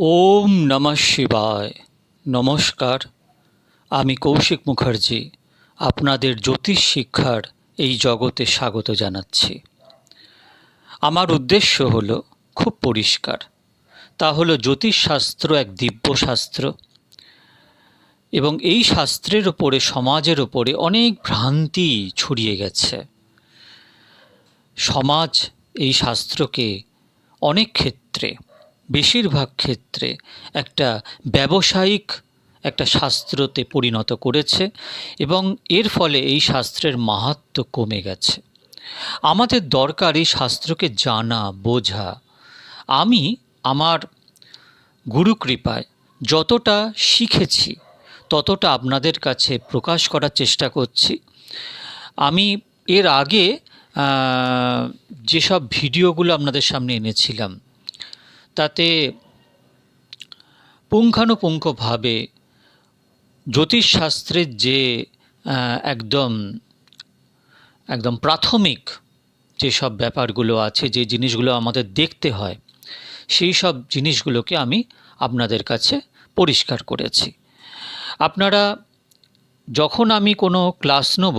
ওম নমঃ শিবায়। নমস্কার, আমি কৌশিক মুখার্জি, আপনাদের জ্যোতিষ শিক্ষার এই জগতে স্বাগত জানাচ্ছি। আমার উদ্দেশ্য হলো খুব পরিষ্কার। তা হলো জ্যোতিষশাস্ত্র এক দিব্য শাস্ত্র এবং এই শাস্ত্রের ওপরে সমাজের ওপরে অনেক ভ্রান্তি ছড়িয়ে গেছে। সমাজ এই শাস্ত্রকে অনেক ক্ষেত্রে বেশিরভাগ ক্ষেত্রে একটা ব্যবসায়িক একটা শাস্ত্রতে পরিণত করেছে এবং এর ফলে এই শাস্ত্রের মাহাত্ম কমে গেছে। আমাদের দরকার এই শাস্ত্রকে জানা, বোঝা। আমি আমার গুরু কৃপায় যতটা শিখেছি, ততটা আপনাদের কাছে প্রকাশ করার চেষ্টা করছি। আমি এর আগে যেসব ভিডিওগুলো আপনাদের সামনে এনেছিলাম তাতে পুঙ্খানুপুঙ্খভাবে জ্যোতিষশাস্ত্রের যে একদম একদম প্রাথমিক যেসব ব্যাপারগুলো আছে, যে জিনিসগুলো আমাদের দেখতে হয়, সেই সব জিনিসগুলোকে আমি আপনাদের কাছে পরিষ্কার করেছি। আপনারা যখন আমি কোনো ক্লাস নেব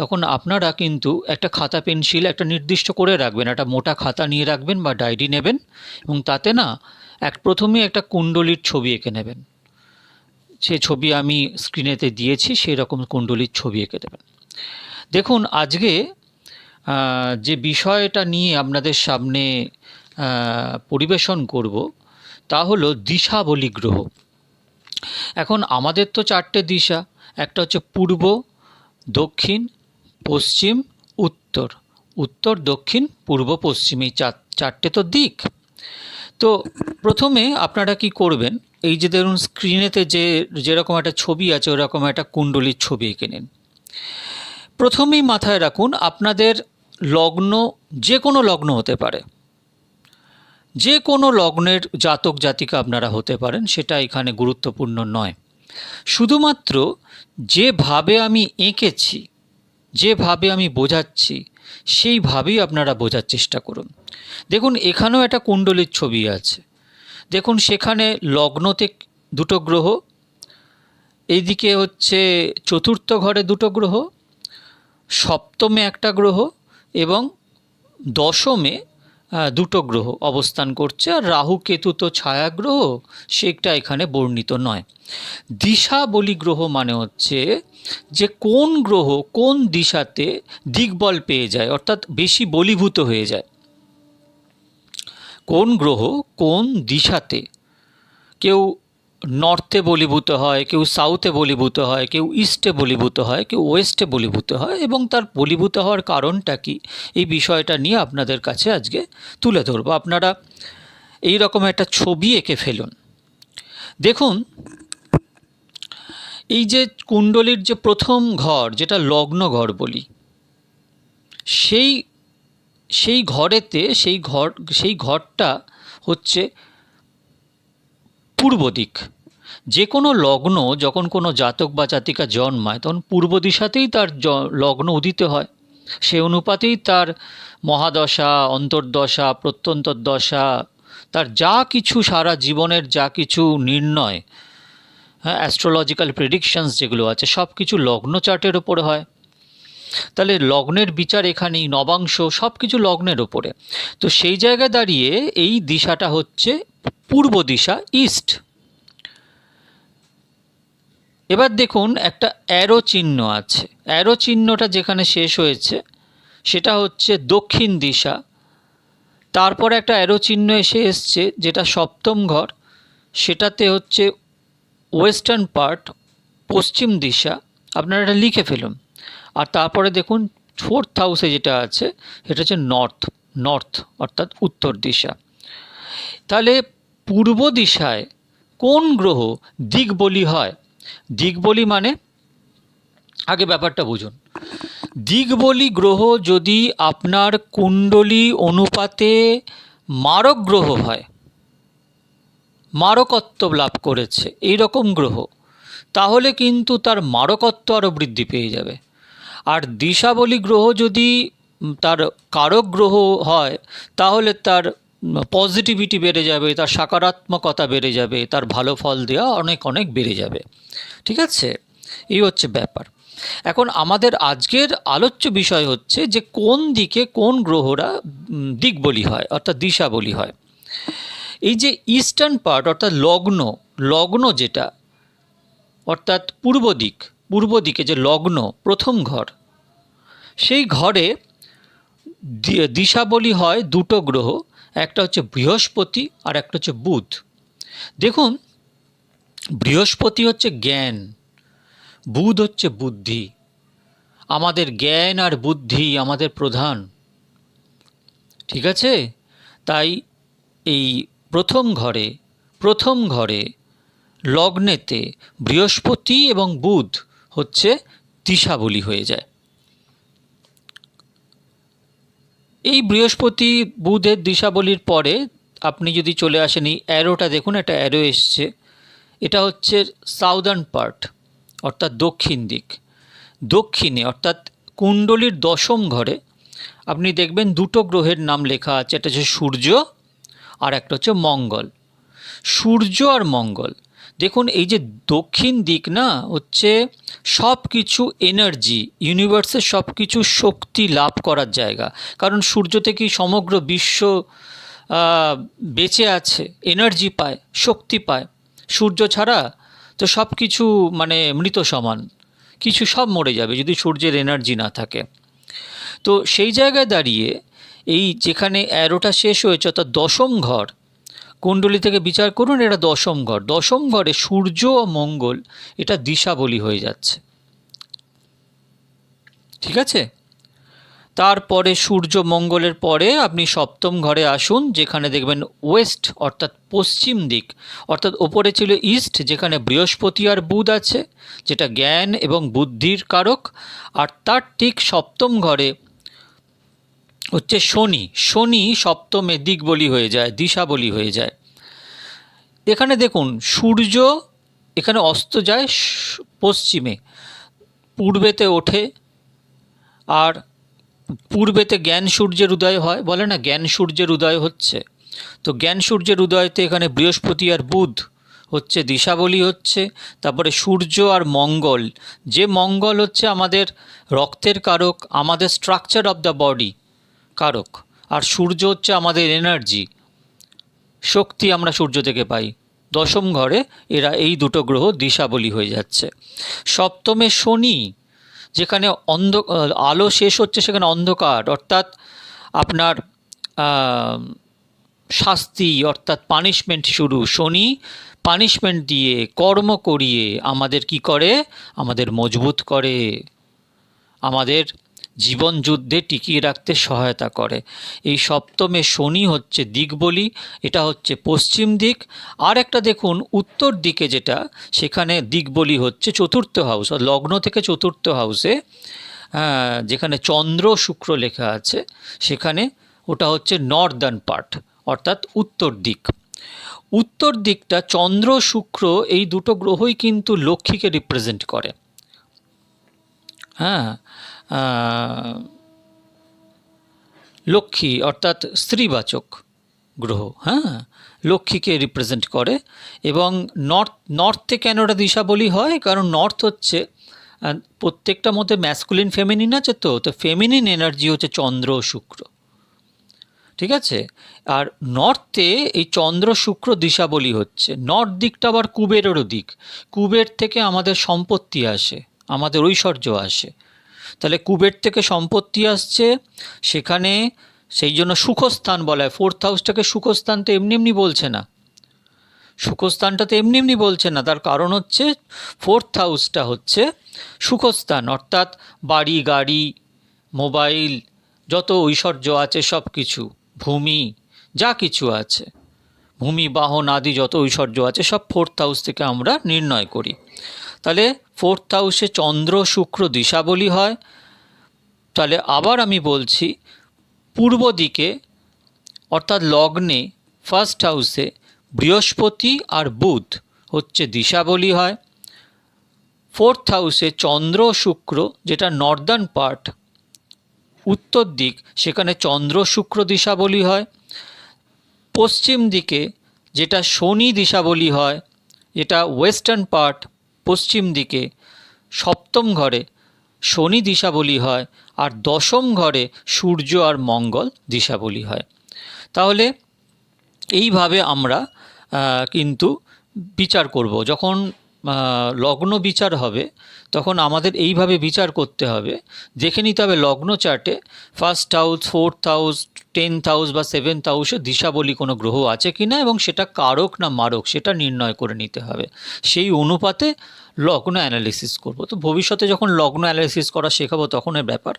তখন আপনারা কিন্তু একটা খাতা পেন্সিল একটা নির্দিষ্ট করে রাখবেন, একটা মোটা খাতা নিয়ে রাখবেন বা ডায়েরি নেবেন এবং তাতে না এক প্রথমে একটা কুণ্ডলির ছবি এঁকে নেবেন। সে ছবি আমি স্ক্রিনেতে দিয়েছি, সেই রকম কুণ্ডলির ছবি এঁকে দেবেন। দেখুন, আজকে যে বিষয়টা নিয়ে আপনাদের সামনে পরিবেশন করব তা হলো দিশাবলী গ্রহ। এখন আমাদের তো চারটে দিশা, একটা হচ্ছে পূর্ব, দক্ষিণ পশ্চিম, উত্তর। উত্তর, দক্ষিণ, পূর্ব, পশ্চিম, এই চার, চারটে তো দিক। তো প্রথমে আপনারা কি করবেন, এই যে ধরুন স্ক্রিনেতে যে, যেরকম একটা ছবি আছে, ওরকম একটা কুণ্ডলির ছবি এঁকে নিন। প্রথমেই মাথায় রাখুন, আপনাদের লগ্ন যে কোনো লগ্ন হতে পারে। যে কোনো লগ্নের জাতক জাতিকা আপনারা হতে পারেন, সেটা এখানে গুরুত্বপূর্ণ নয়। শুধুমাত্র যেভাবে আমি এঁকেছি যেভাবে আমি বোঝাচ্ছি, সেইভাবেই আপনারা বোঝার চেষ্টা করুন। দেখুন, এখানেও একটা কুণ্ডলীর ছবি আছে। দেখুন, সেখানে লগ্নতে দুটো গ্রহ, এইদিকে হচ্ছে চতুর্থ ঘরে দুটো গ্রহ, সপ্তমে একটা গ্রহ এবং দশমে দুটো গ্রহ অবস্থান করছে, আর রাহু, কেতু তো ছায়া গ্রহ সেটা এখানে বর্ণিত নয়। দিশা বলি গ্রহ মানে হচ্ছে যে কোন গ্রহ কোন দিশাতে দিকবল পেয়ে যায়, অর্থাৎ বেশি বলিভূত হয়ে যায়। কোন গ্রহ কোন দিশাতে? কেউ নর্থে বলিভূত হয়, কেউ সাউথে বলিভূত হয়, কেউ ইস্টে বলিভূত হয়, কেউ ওয়েস্টে বলিভূত হয় এবং তার বলিভূত হওয়ার কারণটা কি? এই বিষয়টা নিয়ে আপনাদের কাছে আজকে তুলে ধরবো। আপনারা এই রকম একটা ছবি এঁকে ফেলুন। দেখুন, এই যে কুণ্ডলীর যে প্রথম ঘর, যেটা লগ্ন ঘর বলি, সেই সেই ঘরেতে, সেই ঘর, সেই ঘরটা হচ্ছে পূর্ব দিক। যে কোনো লগ্ন যখন কোনো জাতক বা জাতিকা জন্মায়, তখন পূর্ব দিশাতেই তার লগ্ন উদিত হয়। সে অনুপাতেই তার মহাদশা, অন্তর্দশা প্রত্যন্তর্দশা তার যা কিছু সারা জীবনের যা কিছু নির্ণয় হ্যাঁ অ্যাস্ট্রোলজিক্যাল প্রেডিকশনস যেগুলো আছে, সব কিছু লগ্ন চার্টের ওপরে হয়। তাহলে লগ্নের বিচার এখানেই, নবাংশ সব কিছু লগ্নের ওপরে। তো সেই জায়গায় দাঁড়িয়ে এই দিশাটা হচ্ছে পূর্ব দিশা ইস্ট এবার দেখুন একটা অ্যারো চিহ্ন আছে। অ্যারো চিহ্নটা যেখানে শেষ হয়েছে, সেটা হচ্ছে দক্ষিণ দিশা। তারপর একটা অ্যারো চিহ্ন এসে এসছে, যেটা সপ্তম ঘর। সেটাতে হচ্ছে ওয়েস্টার্ন পার্ট পশ্চিম দিশা। আপনারা এটা লিখে ফেলুন। আর তারপরে দেখুন ফোর্থ হাউসে যেটা আছে, সেটা হচ্ছে নর্থ নর্থ অর্থাৎ উত্তর দিশা। তাহলে পূর্ব দিশায় কোন গ্রহ দিক বলি হয়? দিক বলি মানে আগে ব্যাপারটা বুঝুন। দিকবলি গ্রহ যদি আপনার কুণ্ডলী অনুপাতে মারক গ্রহ হয়, মারকত্ব লাভ করেছে এই রকম গ্রহ, তাহলে কিন্তু তার মারকত্ব আরও বৃদ্ধি পেয়ে যাবে। আর দিশাবলী গ্রহ যদি তার কারক গ্রহ হয়, তাহলে তার পজিটিভিটি বেড়ে যাবে, তার সকারাত্মকতা বেড়ে যাবে, তার ভালো ফল দেওয়া অনেক অনেক বেড়ে যাবে। ঠিক আছে? এই হচ্ছে ব্যাপার। এখন আমাদের আজকের আলোচ্য বিষয় হচ্ছে যে কোন দিকে কোন গ্রহরা দিক বলি হয়, অর্থাৎ দিশা বলি হয়। এই যে ইস্টার্ন পার্ট অর্থাৎ লগ্ন লগ্ন যেটা, অর্থাৎ পূর্ব দিক, পূর্ব দিকে যে লগ্ন, প্রথম ঘর, সেই ঘরে দি- দিশা বলি হয় দুটো গ্রহ একটা হচ্ছে বৃহস্পতি আর একটা হচ্ছে বুধ। দেখুন, বৃহস্পতি হচ্ছে জ্ঞান, বুধ হচ্ছে বুদ্ধি। আমাদের জ্ঞান আর বুদ্ধি আমাদের প্রধান। ঠিক আছে? তাই এই প্রথম ঘরে প্রথম ঘরে, লগ্নেতে বৃহস্পতি এবং বুধ হচ্ছে দিশাবলী হয়ে যায়। এই বৃহস্পতি বুধের দিশাবলীর পরে আপনি যদি চলে আসেন, এই অ্যারোটা দেখুন, একটা অ্যারো এসছে। এটা হচ্ছে সাউদার্ন পার্ট অর্থাৎ দক্ষিণ দিক। দক্ষিণে, অর্থাৎ কুণ্ডলীর দশম ঘরে, আপনি দেখবেন দুটো গ্রহের নাম লেখা আছে, একটা হচ্ছে সূর্য আর একটা হচ্ছে মঙ্গল। সূর্য আর মঙ্গল দেখুন, এই যে দক্ষিণ দিক না, হচ্ছে সব কিছু এনার্জি ইউনিভার্সের সব কিছু শক্তি লাভ করার জায়গা। কারণ সূর্য থেকেই সমগ্র বিশ্ব বেঁচে আছে এনার্জি পায়, শক্তি পায়। সূর্য ছাড়া তো সব কিছু মানে মৃত সমান। কিছু সব মরে যাবে যদি সূর্যের এনার্জি না থাকে। তো সেই জায়গায় দাঁড়িয়ে এই যেখানে অ্যারোটা শেষ হয়েছে, অর্থাৎ দশম ঘর কুণ্ডলী থেকে বিচার করুন, এটা দশম ঘর। দশম ঘরে সূর্য ও মঙ্গল, এটা দিশাবলী হয়ে যাচ্ছে। ঠিক আছে? তারপরে সূর্য মঙ্গলের পরে আপনি সপ্তম ঘরে আসুন, যেখানে দেখবেন ওয়েস্ট, অর্থাৎ পশ্চিম দিক, অর্থাৎ ওপরে ছিল ইস্ট, যেখানে বৃহস্পতি আর বুধ আছে, যেটা জ্ঞান এবং বুদ্ধির কারক। আর তার ঠিক সপ্তম ঘরে হচ্ছে শনি। শনি সপ্তমে দিক বলি হয়ে যায় দিশা বলি হয়ে যায়। এখানে দেখুন, সূর্য এখানে অস্ত যায় পশ্চিমে। পূর্বেতে ওঠে আর পূর্বেতে জ্ঞান সূর্যের উদয় হয়। বলে না, জ্ঞান সূর্যের উদয় হচ্ছে। তো জ্ঞান সূর্যের উদয়তে এখানে বৃহস্পতি আর বুধ হচ্ছে, দিশাবলী হচ্ছে, তারপরে সূর্য আর মঙ্গল। যে মঙ্গল হচ্ছে আমাদের রক্তের কারক, আমাদের স্ট্রাকচার অফ দ্য বডি কারক আর সূর্য হচ্ছে আমাদের এনার্জি শক্তি আমরা সূর্য থেকে পাই। দশম ঘরে এরা এই দুটো গ্রহ দিশাবলী হয়ে যাচ্ছে। সপ্তমে শনি, যেখানে অন্ধ, আলো শেষ হচ্ছে সেখানে অন্ধকার। অর্থাৎ আপনার শাস্তি অর্থাৎ পানিশমেন্ট শুরু। শনি পানিশমেন্ট দিয়ে কর্ম করিয়ে আমাদের কি করে? আমাদের মজবুত করে। আমাদের জীবন যুদ্ধে টিকিয়ে রাখতে সহায়তা করে। এই সপ্তমে শনি হচ্ছে দিক বলি এটা হচ্ছে পশ্চিম দিক। আর একটা দেখুন উত্তর দিকে যেটা সেখানে দিক বলি হচ্ছে চতুর্থ হাউস লগ্ন থেকে চতুর্থ হাউসে আহ, যেখানে চন্দ্র শুক্র লেখা আছে সেখানে ওটা হচ্ছে নর্দার্ন পার্ট অর্থাৎ উত্তর দিক। উত্তর দিকটা চন্দ্র শুক্র এই দুটো গ্রহই কিন্তু লক্ষ্মীকে রিপ্রেজেন্ট করে। হ্যাঁ লক্ষ্মী, অর্থাৎ স্ত্রীবাচক গ্রহ হ্যাঁ? লক্ষ্মীকে রিপ্রেজেন্ট করে এবং নর্থ নর্থে কেন ওটা দিশাবলী হয়? কারণ নর্থ হচ্ছে প্রত্যেকটা মধ্যে ম্যাসকুলিন ফেমিনিন আছে তো? তো ফেমিনিন এনার্জি হচ্ছে চন্দ্র শুক্র। ঠিক আছে? আর নর্থে এই চন্দ্র, শুক্র দিশাবলী হচ্ছে। নর্থ দিকটা আবার কুবেরেরও দিক। কুবের থেকে আমাদের সম্পত্তি আসে, আমাদের ঐশ্বর্য আসে। তাহলে কুবের থেকে সম্পত্তি আসছে, সেখানে সেই জন্য সুখস্থান বলা হয়। ফোর্থ হাউসটাকে সুখস্থান তো এমনি এমনি বলছে না। সুখস্থানটা তো এমনি এমনি বলছে না, তার কারণ হচ্ছে ফোর্থ হাউসটা হচ্ছে সুখস্থান, অর্থাৎ বাড়ি, গাড়ি, মোবাইল, যত ঐশ্বর্য আছে সব কিছু, ভূমি, যা কিছু আছে, ভূমি, বাহন আদি যত ঐশ্বর্য আছে সব ফোর্থ হাউস থেকে আমরা নির্ণয় করি। তাহলে ফোর্থ হাউসে চন্দ্র, শুক্র দিশাবলী হয়। তাহলে আবার আমি বলছি, পূর্ব দিকে, অর্থাৎ লগ্নে ফার্স্ট হাউসে বৃহস্পতি আর বুধ হচ্ছে দিশাবলী হয়। ফোর্থ হাউসে চন্দ্র, শুক্র, যেটা নর্দার্ন পার্ট উত্তর দিক, সেখানে চন্দ্র, শুক্র দিশাবলী হয়। পশ্চিম দিকে, যেটা শনি দিশা বলি হয়, যেটা ওয়েস্টার্ন পার্ট পশ্চিম দিকে। সপ্তম ঘরে শনি দিশা বলি হয় আর দশম ঘরে সূর্য আর মঙ্গল দিশা বলি হয়। তাহলে এইভাবে আমরা কিন্তু বিচার করব। যখন লগ্ন বিচার হবে, তখন আমাদের এইভাবে বিচার করতে হবে। দেখে নিতে হবে লগ্ন চার্টে first house fourth house tenth house বা সেভেন্থ হাউসে দিশা বলি কোনো গ্রহ আছে কি না এবং সেটা কারক না মারক সেটা নির্ণয় করে নিতে হবে। সেই অনুপাতে লগ্ন অ্যানালিসিস করব। তো ভবিষ্যতে যখন লগ্ন অ্যানালিসিস করা শেখাবো তখনের ব্যাপার।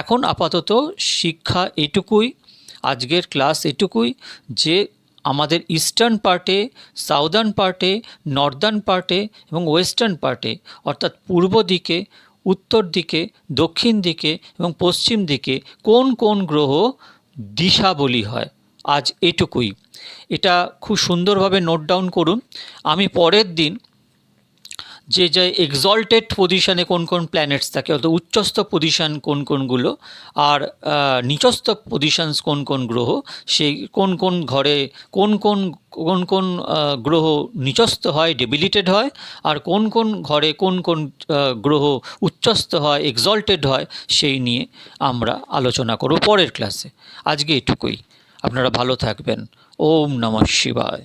এখন আপাতত শিক্ষা এটুকুই, আজকের ক্লাস এটুকুই যে আমাদের ইস্টার্ন পার্টে সাউদার্ন পার্টে নর্দার্ন পার্টে এবং ওয়েস্টার্ন পার্টে অর্থাৎ পূর্ব দিকে, উত্তর দিকে, দক্ষিণ দিকে এবং পশ্চিম দিকে কোন কোন গ্রহ দিশা বলি হয়, আজ এটুকুই। এটা খুব সুন্দরভাবে নোট ডাউন করুন। আমি পরের দিন যে যে এক্সল্টেড পজিশনে কোন কোন প্ল্যানেটস থাকে, অর্থাৎ উচ্চস্থ পজিশন কোন কোনগুলো আর নিচস্থ পজিশনস কোন কোন গ্রহ, সেই কোন কোন ঘরে কোন কোন কোন কোন গ্রহ নিচস্থ হয় ডেবিলিটেড হয় আর কোন কোন ঘরে কোন কোন গ্রহ উচ্চস্থ হয় এক্সল্টেড হয়, সেই নিয়ে আমরা আলোচনা করব পরের ক্লাসে আজকে এটুকুই। আপনারা ভালো থাকবেন। ওম নমঃ শিবায়।